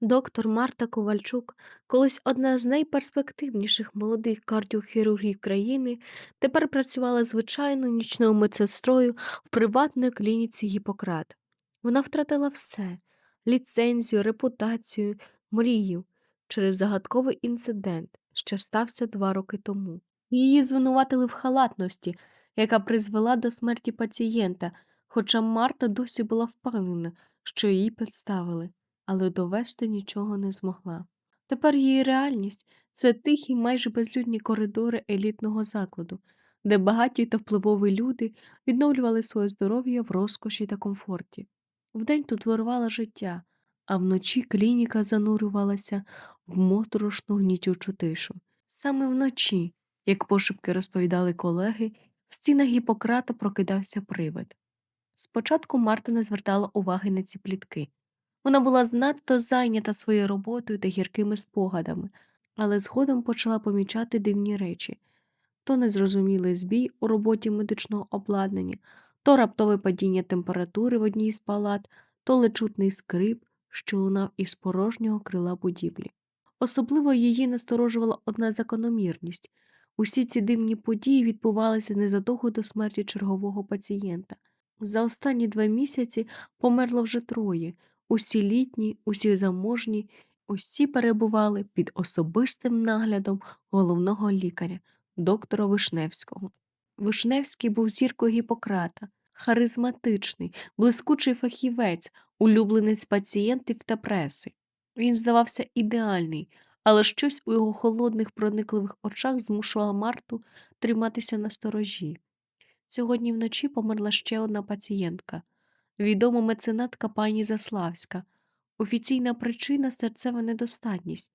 Доктор Марта Ковальчук, колись одна з найперспективніших молодих кардіохірургів країни, тепер працювала звичайною нічною медсестрою в приватній клініці Гіппократ. Вона втратила все ліцензію, репутацію, мрію через загадковий інцидент, що стався два роки тому. Її звинуватили в халатності, яка призвела до смерті пацієнта, хоча Марта досі була впевнена, що її підставили але довести нічого не змогла. Тепер її реальність це тихі, майже безлюдні коридори елітного закладу, де багаті та впливові люди відновлювали своє здоров'я в розкоші та комфорті. Вдень тут вирувало життя, а вночі клініка занурювалася в моторошну гнітючу тишу. Саме вночі, як пошепки розповідали колеги, в стінах Гіппократа прокидався привид. Спочатку Марта не звертала уваги на ці плітки. Вона була знадто зайнята своєю роботою та гіркими спогадами, але згодом почала помічати дивні речі то незрозумілий збій у роботі медичного обладнання, то раптове падіння температури в одній з палат, то лечутний скрип, що лунав із порожнього крила будівлі. Особливо її насторожувала одна закономірність усі ці дивні події відбувалися незадовго до смерті чергового пацієнта. За останні два місяці померло вже троє, усі літні, усі заможні, усі перебували під особистим наглядом головного лікаря, доктора Вишневського. Вишневський був зіркою Гіппократа, харизматичний, блискучий фахівець, улюбленець пацієнтів та преси. Він здавався ідеальний, але щось у його холодних проникливих очах змушувало Марту триматися на сторожі. Сьогодні вночі померла ще одна пацієнтка, відома меценатка пані Заславська. Офіційна причина серцева недостатність,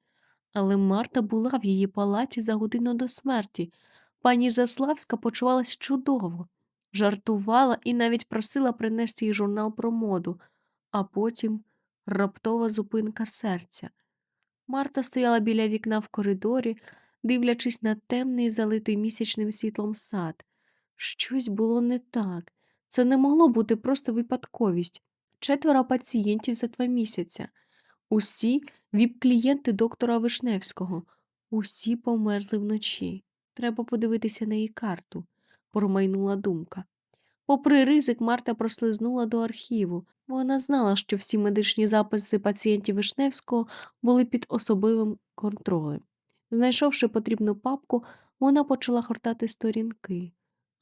але Марта була в її палаті за годину до смерті. Пані Заславська почувалася чудово, жартувала і навіть просила принести їй журнал про моду, а потім раптова зупинка серця. Марта стояла біля вікна в коридорі, дивлячись на темний, залитий місячним світлом сад. Щось було не так. Це не могло бути просто випадковість. Четверо пацієнтів за два місяця. Усі віп-клієнти доктора Вишневського. Усі померли вночі. Треба подивитися на її карту, промайнула думка. Попри ризик, Марта прослизнула до архіву. Вона знала, що всі медичні записи пацієнтів Вишневського були під особливим контролем. Знайшовши потрібну папку, вона почала гортати сторінки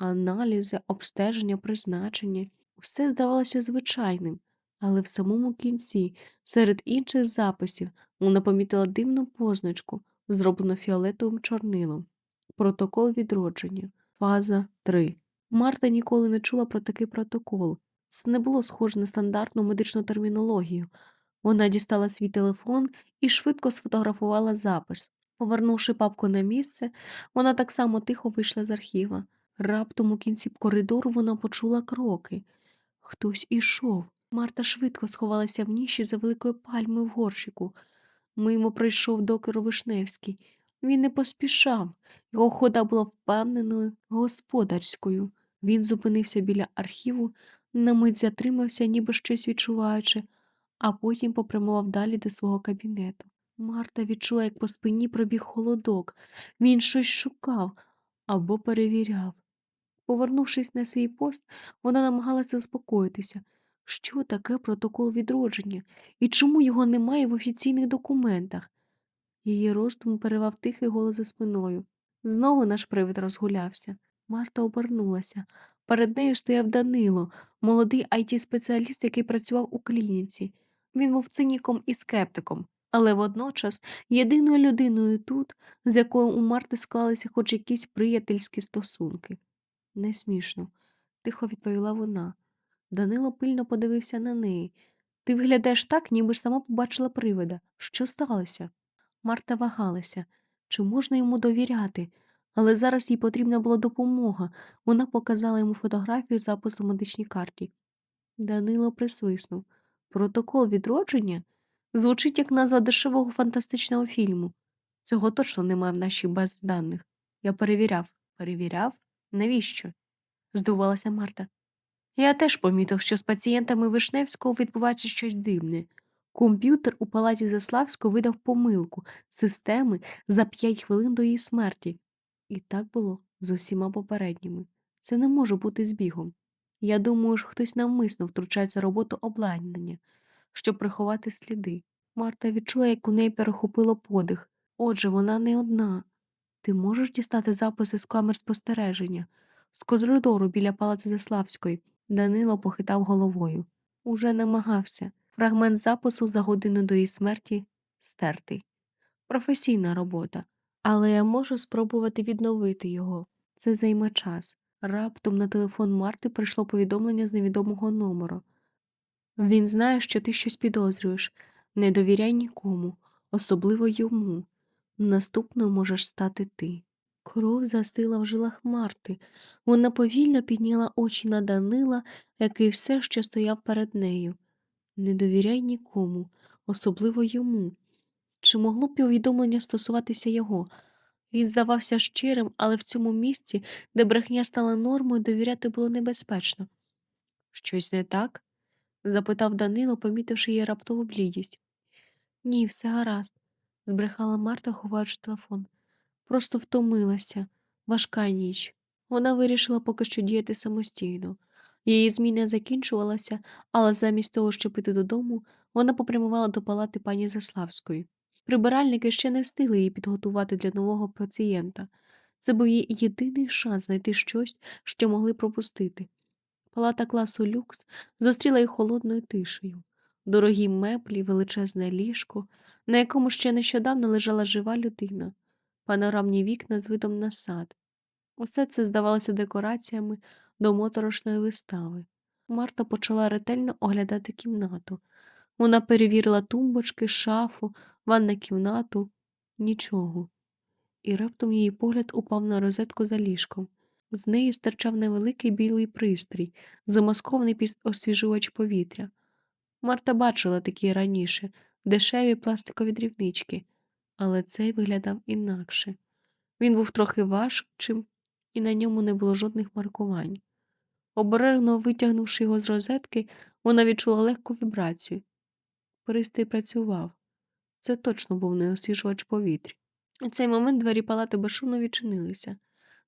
аналізи, обстеження, призначення. Все здавалося звичайним, але в самому кінці, серед інших записів, вона помітила дивну позначку, зроблену фіолетовим чорнилом. Протокол відродження, фаза 3. Марта ніколи не чула про такий протокол. Це не було схоже на стандартну медичну термінологію. Вона дістала свій телефон і швидко сфотографувала запис. Повернувши папку на місце, вона так само тихо вийшла з архіва. Раптом у кінці коридору вона почула кроки. Хтось ішов. Марта швидко сховалася в ніші за великою пальмою в горщику. Мимо пройшов докер Вишневський. Він не поспішав. Його хода була впевненою, господарською. Він зупинився біля архіву, на мить затримався, ніби щось відчуваючи, а потім попрямував далі до свого кабінету. Марта відчула, як по спині пробіг холодок. Він щось шукав або перевіряв. Повернувшись на свій пост, вона намагалася заспокоїтися. Що таке протокол відродження і чому його немає в офіційних документах? Її роздум перевав тихий голос за спиною. Знову наш привид розгулявся. Марта обернулася. Перед нею стояв Данило, молодий it спеціаліст який працював у клініці. Він був циніком і скептиком, але водночас єдиною людиною тут, з якою у Марти склалися хоч якісь приятельські стосунки. Не смішно, тихо відповіла вона. Данило пильно подивився на неї. Ти виглядаєш так, ніби сама побачила привида. Що сталося? Марта вагалася, чи можна йому довіряти, але зараз їй потрібна була допомога. Вона показала йому фотографію запису в медичній карті. Данило присвиснув. Протокол відродження звучить як назва дешевого фантастичного фільму. Цього точно немає в нашій базі даних. Я перевіряв. Перевіряв? Навіщо? здивувалася Марта. Я теж помітив, що з пацієнтами Вишневського відбувається щось дивне. Комп'ютер у палаті Заславського видав помилку системи за 5 хвилин до її смерті. І так було з усіма попередніми. Це не може бути збігом. Я думаю, що хтось навмисно втручається в роботу обладнання, щоб приховати сліди. Марта відчула, як у неї перехопило подих. Отже, вона не одна. Ти можеш дістати записи з камер спостереження, з коридору біля палати Заславської. Данило похитав головою. Уже намагався. Фрагмент запису за годину до її смерті стертий. Професійна робота. Але я можу спробувати відновити його. Це займе час. Раптом на телефон Марти прийшло повідомлення з невідомого номеру. Він знає, що ти щось підозрюєш. Не довіряй нікому, особливо йому. Наступною можеш стати ти. Кров застила в жилах Марти. Вона повільно підняла очі на Данила, який все ще стояв перед нею. Не довіряй нікому, особливо йому. Чи могло б повідомлення стосуватися його? Він здавався щирим, але в цьому місці, де брехня стала нормою, довіряти було небезпечно. Щось не так? запитав Данило, помітивши її раптову блідість. Ні, все гаразд, збрехала Марта, ховаючи телефон. Просто втомилася, важка ніч. Вона вирішила поки що діяти самостійно. Її зміна закінчувалася, але замість того, щоб піти додому, вона попрямувала до палати пані Заславської. Прибиральники ще не встигли її підготувати для нового пацієнта. Це був її єдиний шанс знайти щось, що могли пропустити. Палата класу люкс зустріла їх холодною тишею. Дорогі меблі, величезне ліжко, на якому ще нещодавно лежала жива людина, панорамні вікна з видом на сад. Усе це здавалося декораціями до моторошної вистави. Марта почала ретельно оглядати кімнату. Вона перевірила тумбочки, шафу, ванну кімнату нічого. І раптом її погляд упав на розетку за ліжком. З неї стирчав невеликий білий пристрій, замаскований під освіжувач повітря. Марта бачила такі раніше дешеві пластикові дрібнички, але цей виглядав інакше. Він був трохи важчим, і на ньому не було жодних маркувань. Обережно витягнувши його з розетки, вона відчула легку вібрацію. Пристрій працював. Це точно був не освіжувач повітря. У цей момент двері палати безшумно відчинилися.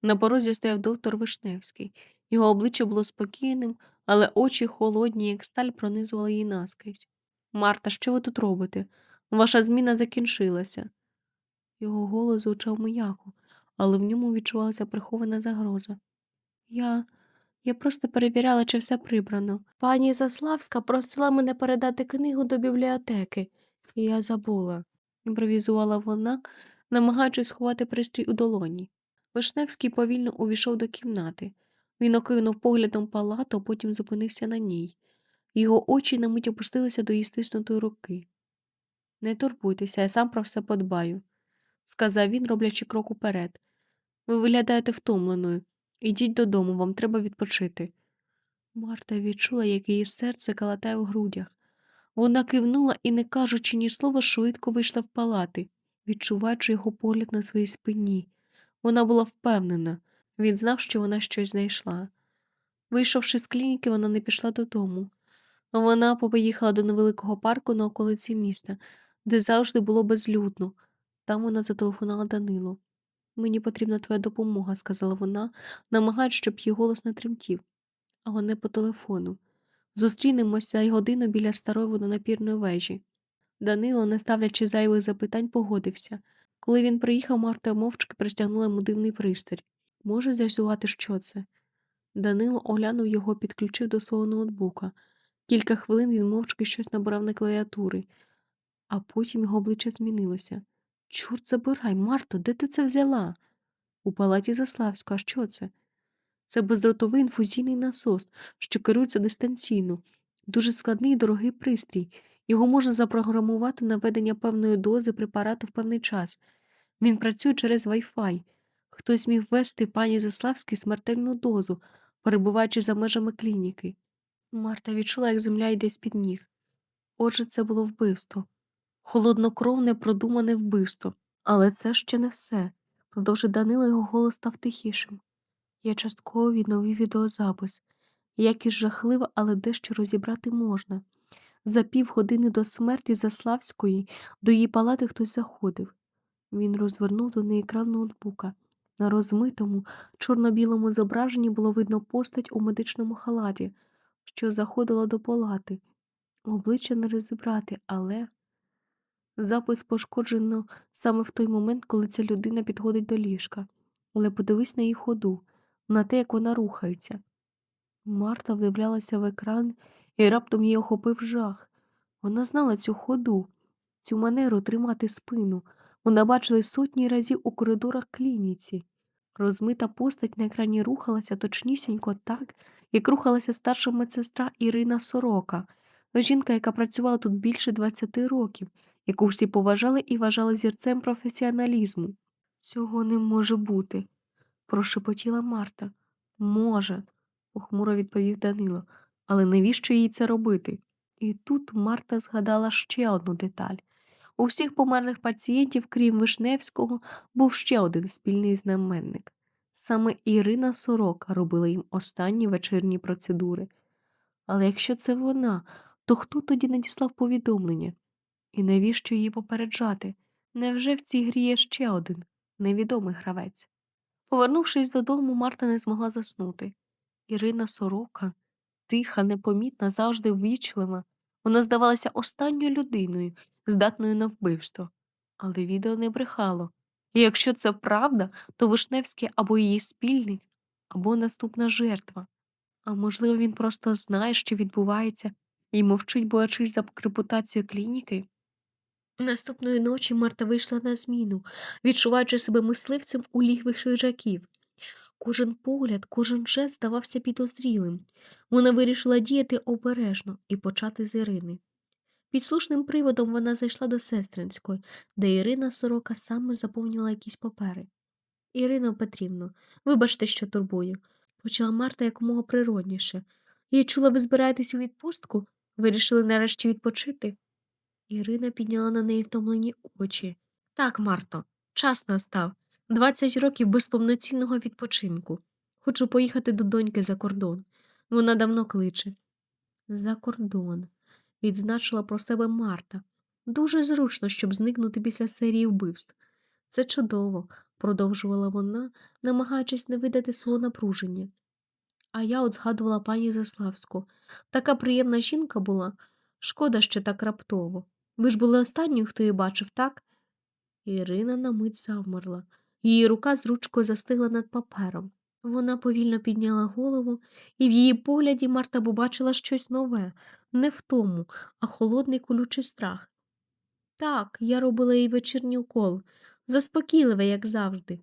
На порозі стояв доктор Вишневський. Його обличчя було спокійним, але очі холодні, як сталь, пронизували її наскрізь. Марта, що ви тут робите? Ваша зміна закінчилася. Його голос звучав м'яко, але в ньому відчувалася прихована загроза. Я. Я просто перевіряла, чи все прибрано. Пані Заславська просила мене передати книгу до бібліотеки, і я забула, імпровізувала вона, намагаючись сховати пристрій у долоні. Вишневський повільно увійшов до кімнати. Він окинув поглядом палату, а потім зупинився на ній. Його очі на мить опустилися до її стиснутої руки. Не турбуйтеся, я сам про все подбаю, сказав він, роблячи крок уперед. Ви виглядаєте втомленою. Ідіть додому, вам треба відпочити. Марта відчула, як її серце калатає в грудях. Вона кивнула і, не кажучи ні слова, швидко вийшла в палати, відчуваючи його погляд на своїй спині. Вона була впевнена, він знав, що вона щось знайшла. Вийшовши з клініки, вона не пішла додому. Вона поїхала до невеликого парку на околиці міста, де завжди було безлюдно. Там вона зателефонувала Данилу. Мені потрібна твоя допомога, сказала вона, намагаючись, щоб її голос не тремтів, але не по телефону. Зустрінемося й годину біля старої водонапірної вежі. Данило, не ставлячи зайвих запитань, погодився. Коли він приїхав, Марта мовчки простягнула йому дивний пристрій. Може з'ясувати, що це? Данило оглянув його, підключив до свого ноутбука. Кілька хвилин він мовчки щось набирав на клавіатури, а потім його обличчя змінилося. Чорт забирай, Марто, де ти це взяла? У палаті Заславського, а що це? Це бездротовий інфузійний насос, що керується дистанційно, дуже складний і дорогий пристрій. Його можна запрограмувати на ведення певної дози препарату в певний час. Він працює через Wi-Fi. Хтось міг ввести пані Заславській смертельну дозу, перебуваючи за межами клініки. Марта відчула, як земля йде з-під ніг. Отже, це було вбивство. Холоднокровне, продумане вбивство. Але це ще не все. Продовжив Данило, його голос став тихішим. Я частково відновив відеозапис. Якість жахлива, але дещо розібрати можна. За півгодини до смерті Заславської до її палати хтось заходив. Він розвернув до неї екран ноутбука. На розмитому, чорно-білому зображенні було видно постать у медичному халаті, що заходила до палати. Обличчя не розібрати, але запис пошкоджено саме в той момент, коли ця людина підходить до ліжка. Але подивись на її ходу, на те, як вона рухається. Марта вдивлялася в екран і раптом її охопив жах. Вона знала цю ходу, цю манеру тримати спину. Вона бачила сотні разів у коридорах клініці. Розмита постать на екрані рухалася точнісінько так, як рухалася старша медсестра Ірина Сорока, жінка, яка працювала тут більше 20 років, яку всі поважали і вважали зірцем професіоналізму. Цього не може бути, прошепотіла Марта. Може, похмуро відповів Данило, але навіщо їй це робити? І тут Марта згадала ще одну деталь. У всіх померлих пацієнтів, крім Вишневського, був ще один спільний знаменник. Саме Ірина Сорока робила їм останні вечірні процедури. Але якщо це вона, то хто тоді надіслав повідомлення? І навіщо її попереджати? Невже в цій грі є ще один невідомий гравець? Повернувшись додому, Марта не змогла заснути. Ірина Сорока, тиха, непомітна, завжди ввічлива. Вона здавалася останньою людиною, здатною на вбивство. Але відео не брехало. І якщо це правда, то Вишневський або її спільник, або наступна жертва. А можливо, він просто знає, що відбувається, і мовчить, боячись за репутацію клініки. Наступної ночі Марта вийшла на зміну, відчуваючи себе мисливцем у лігвих хижаків. Кожен погляд, кожен жест здавався підозрілим. Вона вирішила діяти обережно і почати з Ірини. Під слушним приводом вона зайшла до сестринської, де Ірина Сорока саме заповнювала якісь папери. Ірино Петрівно, вибачте, що турбую, почала Марта якомога природніше. Я чула, ви збираєтесь у відпустку? Вирішили нарешті відпочити? Ірина підняла на неї втомлені очі. Так, Марто, час настав. Двадцять років без повноцінного відпочинку. Хочу поїхати до доньки за кордон. Вона давно кличе. За кордон, відзначила про себе Марта. Дуже зручно, щоб зникнути після серії вбивств. Це чудово, продовжувала вона, намагаючись не видати свого напруження. А я от згадувала пані Заславську. Така приємна жінка була. Шкода, що так раптово. Ви ж були останньою, хто її бачив, так? Ірина на мить завмерла. Її рука з ручкою застигла над папером. Вона повільно підняла голову, і в її погляді Марта побачила щось нове, не в тому, а холодний колючий страх. Так, я робила їй вечірній укол, заспокійливе, як завжди.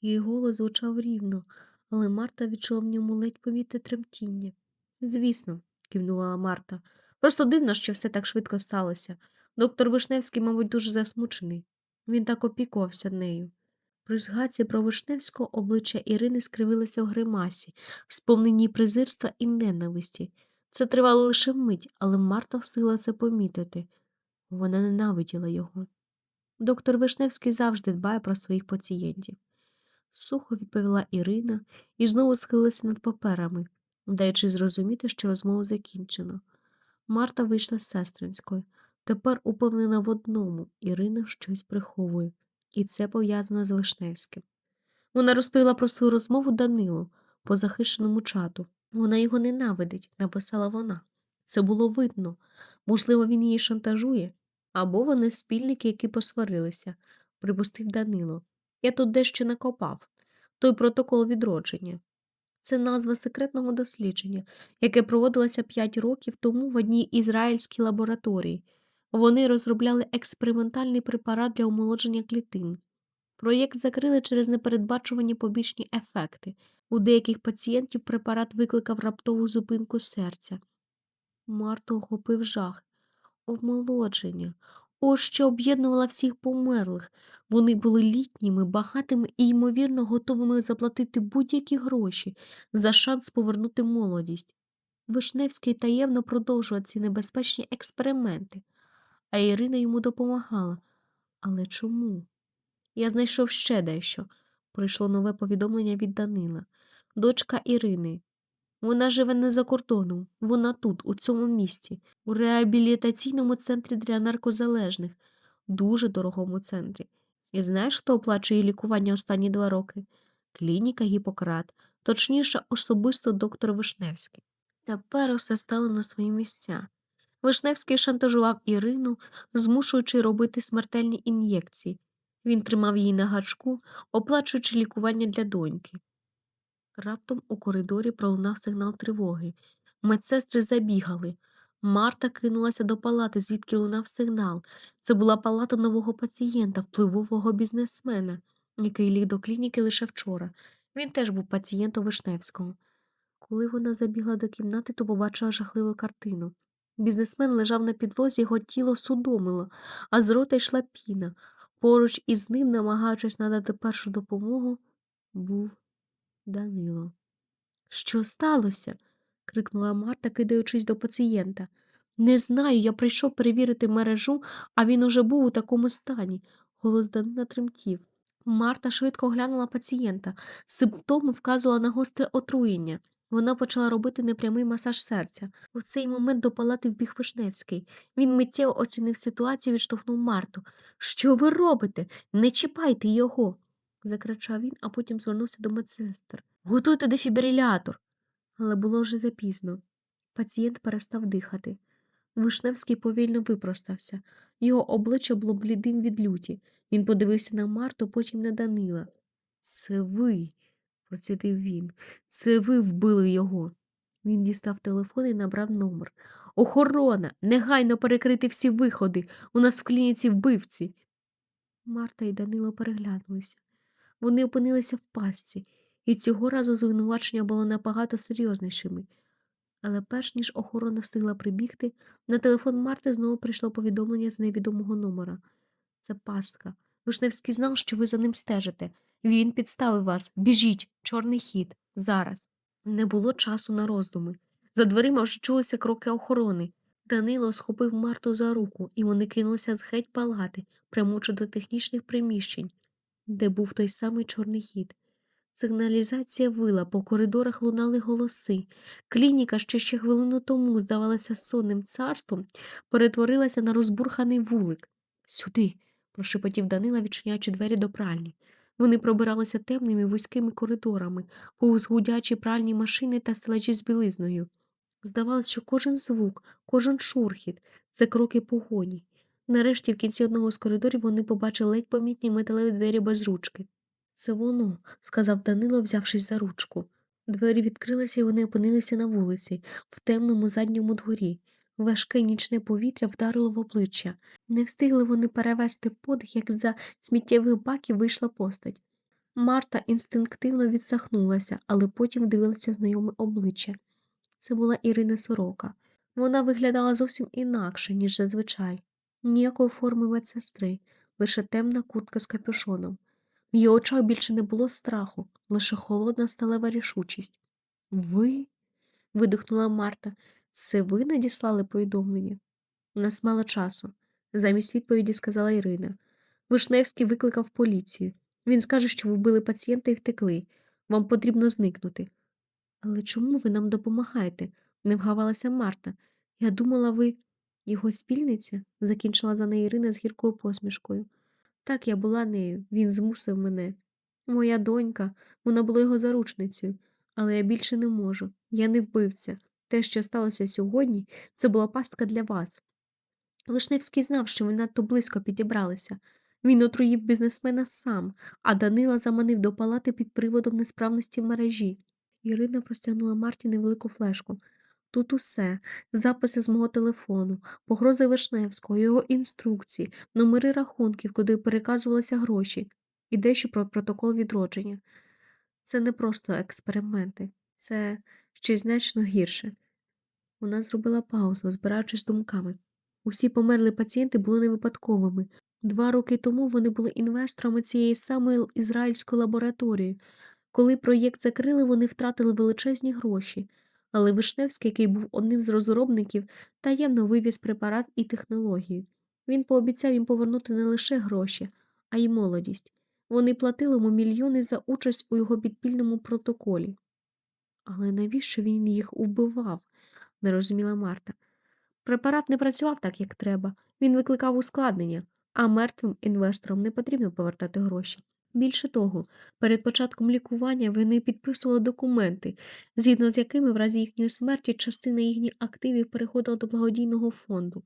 Її голос звучав рівно, але Марта відчула в ньому ледь помітне тремтіння. Звісно, кивнула Марта. Просто дивно, що все так швидко сталося. Доктор Вишневський, мабуть, дуже засмучений. Він так опікувався нею. При згадці про Вишневського обличчя Ірини скривилося в гримасі, сповненій презирства і ненависті. Це тривало лише мить, але Марта встигла це помітити. Вона ненавиділа його. Доктор Вишневський завжди дбає про своїх пацієнтів. Сухо відповіла Ірина і знову схилилася над паперами, даючи зрозуміти, що розмову закінчено. Марта вийшла з сестринської. Тепер упевнена в одному Ірина щось приховує, і це пов'язано з Вишневським. Вона розповіла про свою розмову Данилу по захищеному чату. Вона його ненавидить, написала вона. Це було видно. Можливо, він її шантажує, або вони спільники, які посварилися, припустив Данило. Я тут дещо накопав той протокол відродження. Це назва секретного дослідження, яке проводилося 5 років тому в одній ізраїльській лабораторії. Вони розробляли експериментальний препарат для омолодження клітин. Проєкт закрили через непередбачувані побічні ефекти. У деяких пацієнтів препарат викликав раптову зупинку серця. Марту охопив жах. Омолодження. Ось що об'єднувала всіх померлих. Вони були літніми, багатими і, ймовірно, готовими заплатити будь-які гроші за шанс повернути молодість. Вишневський таємно продовжував ці небезпечні експерименти, а Ірина йому допомагала. Але чому? Я знайшов ще дещо. Прийшло нове повідомлення від Данила, дочка Ірини. Вона живе не за кордоном, вона тут, у цьому місті, у реабілітаційному центрі для наркозалежних, дуже дорогому центрі. І знаєш, хто оплачує лікування останні два роки? Клініка Гіппократ, точніше, особисто доктор Вишневський. Тепер усе стало на свої місця. Вишневський шантажував Ірину, змушуючи робити смертельні ін'єкції. Він тримав її на гачку, оплачуючи лікування для доньки. Раптом у коридорі пролунав сигнал тривоги. Медсестри забігали. Марта кинулася до палати, звідки лунав сигнал. Це була палата нового пацієнта, впливового бізнесмена, який ліг до клініки лише вчора. Він теж був пацієнтом Вишневського. Коли вона забігла до кімнати, то побачила жахливу картину. Бізнесмен лежав на підлозі, його тіло судомило, а з рота йшла піна. Поруч із ним, намагаючись надати першу допомогу, був Данило. Що сталося? крикнула Марта, кидаючись до пацієнта. Не знаю, я прийшов перевірити мережу, а він уже був у такому стані. Голос Данила тремтів. Марта швидко оглянула пацієнта. Симптоми вказували на гостре отруєння. Вона почала робити непрямий масаж серця. У цей момент до палати вбіг Вишневський. Він миттєво оцінив ситуацію і відштовхнув Марту. Що ви робите? Не чіпайте його. закричав він, а потім звернувся до медсестер. Готуйте дефібрилятор. Але було вже запізно. Пацієнт перестав дихати. Вишневський повільно випростався. Його обличчя було блідим від люті. Він подивився на Марту, потім на Данила. Це ви, процідив він. Це ви вбили його. Він дістав телефон і набрав номер. Охорона! Негайно перекрити всі виходи. У нас в клініці вбивці. Марта і Данило переглянулися. Вони опинилися в пастці, і цього разу звинувачення було набагато серйознішими. Але перш ніж охорона встигла прибігти, на телефон Марти знову прийшло повідомлення з невідомого номера. Це пастка. Вишневський знав, що ви за ним стежите. Він підставив вас. Біжіть, чорний хід. Зараз. Не було часу на роздуми. За дверима вже чулися кроки охорони. Данило схопив Марту за руку, і вони кинулися з геть палати, прямуючи до технічних приміщень, де був той самий чорний хід. Сигналізація вила, по коридорах лунали голоси. Клініка, що ще хвилину тому здавалася сонним царством, перетворилася на розбурханий вулик. Сюди, прошепотів Данила, відчиняючи двері до пральні. Вони пробиралися темними вузькими коридорами, повз гудячі пральні машини та стелажі з білизною. Здавалося, що кожен звук, кожен шурхіт це кроки погоні. Нарешті, в кінці одного з коридорів вони побачили ледь помітні металеві двері без ручки. Це воно, сказав Данило, взявшись за ручку. Двері відкрилися і вони опинилися на вулиці, в темному задньому дворі. Важке нічне повітря вдарило в обличчя. Не встигли вони перевести подих, як за сміттєвих баків вийшла постать. Марта інстинктивно відсахнулася, але потім дивилася знайоме обличчя. Це була Ірина Сорока. Вона виглядала зовсім інакше, ніж зазвичай. Ніякої форми медсестри, лише темна куртка з капюшоном. В її очах більше не було страху, лише холодна сталева рішучість. Ви? видихнула Марта. Це ви надіслали повідомлення? У нас мало часу, замість відповіді сказала Ірина. Вишневський викликав поліцію. Він скаже, що ви вбили пацієнта і втекли. Вам потрібно зникнути. Але чому ви нам допомагаєте? не вгавалася Марта. Я думала, ви його спільниця, закінчила за неї Ірина з гіркою посмішкою. Так я була нею, він змусив мене. Моя донька, вона була його заручницею, але я більше не можу. Я не вбивця. Те, що сталося сьогодні, це була пастка для вас. Вишневський знав, що ви надто близько підібралися. Він отруїв бізнесмена сам, а Данила заманив до палати під приводом несправності в мережі. Ірина простягнула Марті невелику флешку. Тут усе записи з мого телефону, погрози Вишневського, його інструкції, номери рахунків, куди переказувалися гроші, і дещо про протокол відродження. Це не просто експерименти, це щось значно гірше. Вона зробила паузу, збираючись думками. Усі померли пацієнти були не випадковими. Два роки тому вони були інвесторами цієї самої ізраїльської лабораторії. Коли проєкт закрили, вони втратили величезні гроші. Але Вишневський, який був одним з розробників, таємно вивіз препарат і технологію. Він пообіцяв їм повернути не лише гроші, а й молодість. Вони платили йому мільйони за участь у його підпільному протоколі. Але навіщо він їх убивав? Не розуміла Марта. Препарат не працював так, як треба. Він викликав ускладнення, а мертвим інвесторам не потрібно повертати гроші. Більше того, перед початком лікування вони підписували документи, згідно з якими в разі їхньої смерті частина їхніх активів переходила до благодійного фонду.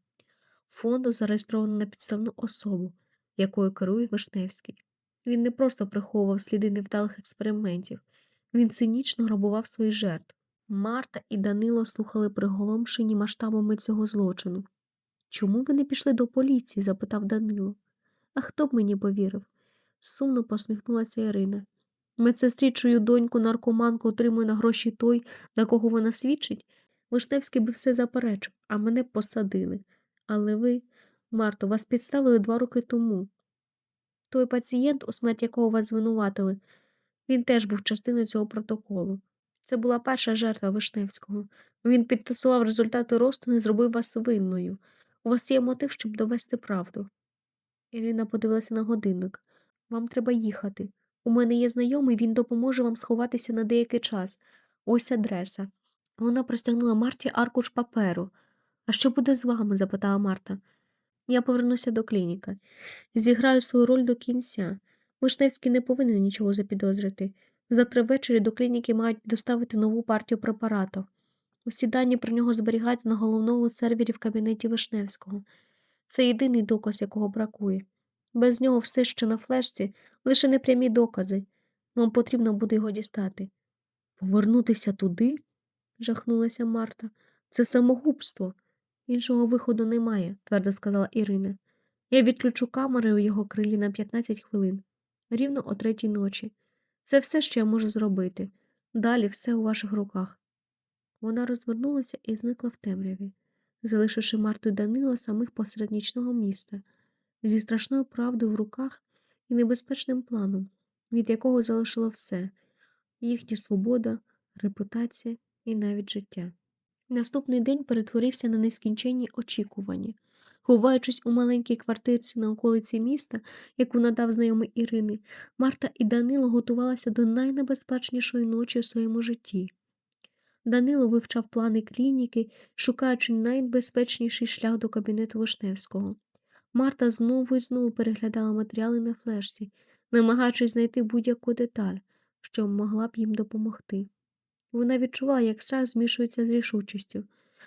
Фонду зареєстровано на підставну особу, якою керує Вишневський. Він не просто приховував сліди невдалих експериментів, він цинічно грабував своїх жертв. Марта і Данило слухали приголомшені масштабами цього злочину. Чому ви не пішли до поліції? запитав Данило. А хто б мені повірив? Сумно посміхнулася Ірина. Медсестрі чую доньку наркоманку отримує на гроші той, на кого вона свідчить. Вишневський би все заперечив, а мене б посадили. Але ви, Марто, вас підставили два роки тому. Той пацієнт, у смерті якого вас звинуватили, він теж був частиною цього протоколу. Це була перша жертва Вишневського. Він підтасував результати розтину і зробив вас винною. У вас є мотив, щоб довести правду. Ірина подивилася на годинник. Вам треба їхати. У мене є знайомий, він допоможе вам сховатися на деякий час. Ось адреса. Вона простягнула Марті аркуш паперу. А що буде з вами? запитала Марта. Я повернуся до клініки. Зіграю свою роль до кінця. Вишневський не повинен нічого запідозрити. Завтра ввечері до клініки мають доставити нову партію препарату. Усі дані про нього зберігаються на головному сервері в кабінеті Вишневського. Це єдиний доказ, якого бракує. Без нього все, що на флешці, лише непрямі докази. Вам потрібно буде його дістати. Повернутися туди? жахнулася Марта. Це самогубство. Іншого виходу немає, твердо сказала Ірина. Я відключу камери у його крилі на 15 хвилин, рівно о третій ночі. Це все, що я можу зробити. Далі все у ваших руках. Вона розвернулася і зникла в темряві, залишивши Марту Данила самих посеред нічного міста, зі страшною правдою в руках і небезпечним планом, від якого залишило все їхня свобода, репутація і навіть життя. Наступний день перетворився на нескінченні очікування. Ховаючись у маленькій квартирці на околиці міста, яку надав знайомий Ірини, Марта і Данило готувалися до найнебезпечнішої ночі у своєму житті. Данило вивчав плани клініки, шукаючи найбезпечніший шлях до кабінету Вишневського. Марта знову і знову переглядала матеріали на флешці, намагаючись знайти будь-яку деталь, що могла б їм допомогти. Вона відчувала, як страх змішується з рішучістю.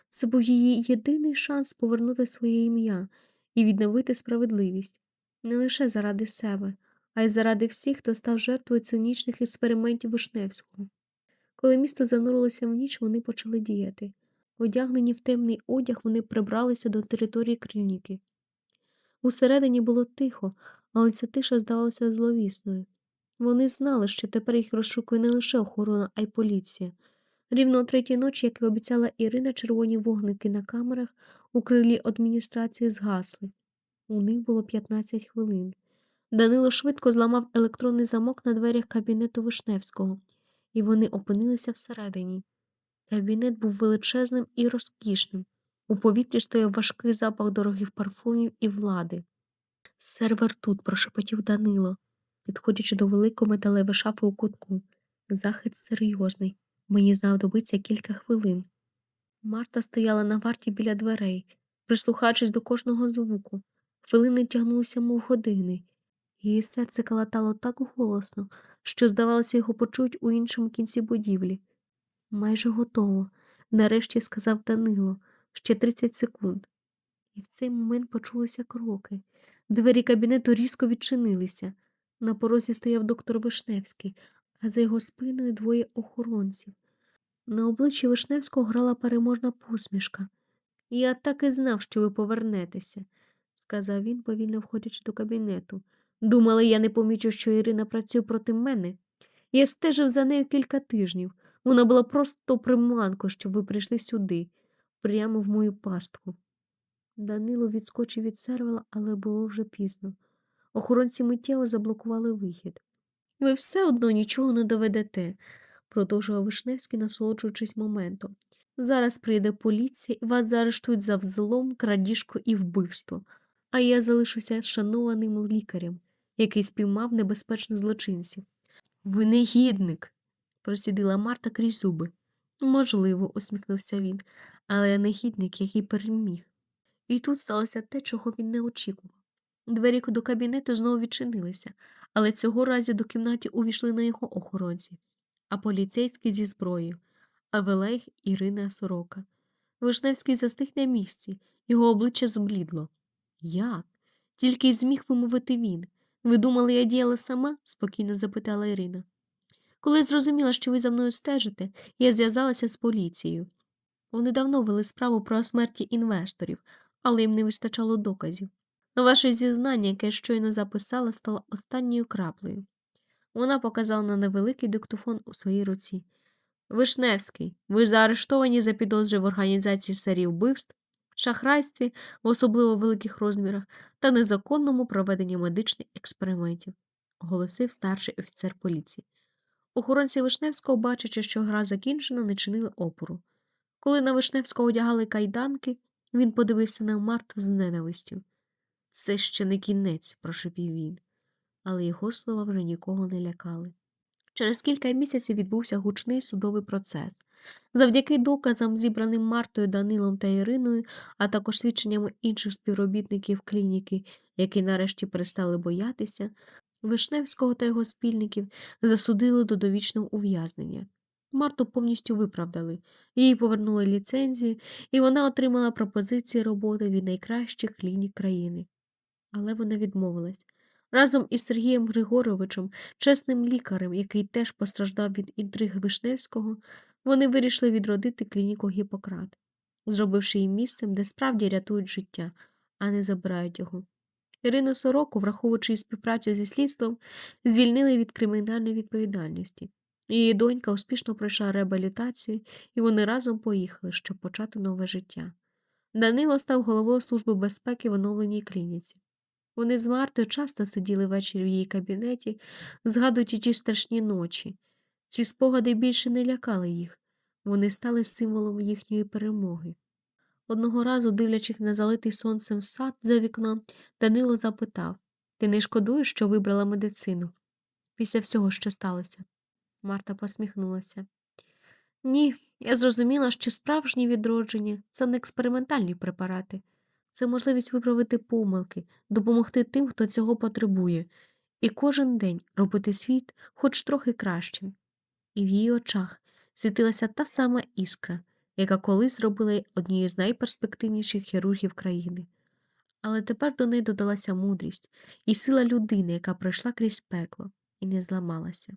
Це був її єдиний шанс повернути своє ім'я і відновити справедливість не лише заради себе, а й заради всіх, хто став жертвою цинічних експериментів Вишневського. Коли місто занурилося в ніч, вони почали діяти. Одягнені в темний одяг, вони прибралися до території клініки. Усередині було тихо, але ця тиша здавалася зловісною. Вони знали, що тепер їх розшукує не лише охорона, а й поліція. Рівно о третій ночі, як і обіцяла Ірина, червоні вогники на камерах у крилі адміністрації згасли. У них було 15 хвилин. Данило швидко зламав електронний замок на дверях кабінету Вишневського, і вони опинилися всередині. Кабінет був величезним і розкішним. У повітрі стояв важкий запах дорогих парфумів і влади. Сервер тут, прошепотів Данило, підходячи до великої металевої шафи у кутку. Захист серйозний. Мені знадобиться кілька хвилин. Марта стояла на варті біля дверей, прислухаючись до кожного звуку. Хвилини тягнулися, мов години. Її серце калатало так голосно, що, здавалося, його почують у іншому кінці будівлі. Майже готово, нарешті сказав Данило, ще 30 секунд. І в цей момент почулися кроки. Двері кабінету різко відчинилися. На порозі стояв доктор Вишневський, а за його спиною двоє охоронців. На обличчі Вишневського грала переможна посмішка. Я так і знав, що ви повернетеся, сказав він, повільно входячи до кабінету. Думали, я не помічу, що Ірина працює проти мене. Я стежив за нею кілька тижнів. Вона була просто приманкою, щоб ви прийшли сюди, прямо в мою пастку. Данило відскочив від сервела, але було вже пізно. Охоронці миттєво заблокували вихід. Ви все одно нічого не доведете, продовжував Вишневський, насолоджуючись моментом. Зараз прийде поліція і вас заарештують за взлом, крадіжку і вбивство, а я залишуся шанованим лікарем, який спіймав небезпечних злочинців. Ви негідник, просідила Марта крізь зуби. Можливо, усміхнувся він, але я негідник, який переміг. І тут сталося те, чого він не очікував. Двері до кабінету знову відчинилися, але цього разу до кімнаті увійшли не його охоронці, а поліцейські зі зброєю, Авелех Ірина Сорока. Вишневський застиг на місці, його обличчя зблідло. Як? Тільки й зміг вимовити він. Ви думали, я діяла сама? спокійно запитала Ірина. Коли зрозуміла, що ви за мною стежите, я зв'язалася з поліцією. Вони давно вели справу про смерті інвесторів, але їм не вистачало доказів. Ваше зізнання, яке щойно записала, стало останньою краплею. Вона показала на невеликий диктофон у своїй руці. Вишневський, ви заарештовані за підозри в організації серії вбивств, шахрайстві в особливо великих розмірах та незаконному проведенні медичних експериментів, оголосив старший офіцер поліції. Охоронці Вишневського, бачачи, що гра закінчена, не чинили опору. Коли на Вишневського одягали кайданки, він подивився на Марту з ненавистю. Це ще не кінець, прошепів він, але його слова вже нікого не лякали. Через кілька місяців відбувся гучний судовий процес. Завдяки доказам, зібраним Мартою, Данилом та Іриною, а також свідченнями інших співробітників клініки, які нарешті перестали боятися, Вишневського та його спільників засудили до довічного ув'язнення. Марту повністю виправдали, їй повернули ліцензію, і вона отримала пропозиції роботи від найкращих клінік країни. Але вона відмовилась. Разом із Сергієм Григоровичем, чесним лікарем, який теж постраждав від інтриг Вишневського, вони вирішили відродити клініку Гіппократ, зробивши її місцем, де справді рятують життя, а не забирають його. Ірину Сороку, враховуючи її співпрацю зі слідством, звільнили від кримінальної відповідальності. Її донька успішно пройшла реабілітацію, і вони разом поїхали, щоб почати нове життя. Данило став головою Служби безпеки в оновленій клініці. Вони з Мартою часто сиділи ввечері в її кабінеті, згадуючи ті страшні ночі. Ці спогади більше не лякали їх, вони стали символом їхньої перемоги. Одного разу, дивлячись на залитий сонцем сад за вікном, Данило запитав Ти не шкодуєш, що вибрала медицину? Після всього, що сталося. Марта посміхнулася. Ні, я зрозуміла, що справжнє відродження це не експериментальні препарати, це можливість виправити помилки, допомогти тим, хто цього потребує, і кожен день робити світ хоч трохи кращим. І в її очах світилася та сама іскра, яка колись зробила однією з найперспективніших хірургів країни. Але тепер до неї додалася мудрість і сила людини, яка пройшла крізь пекло і не зламалася.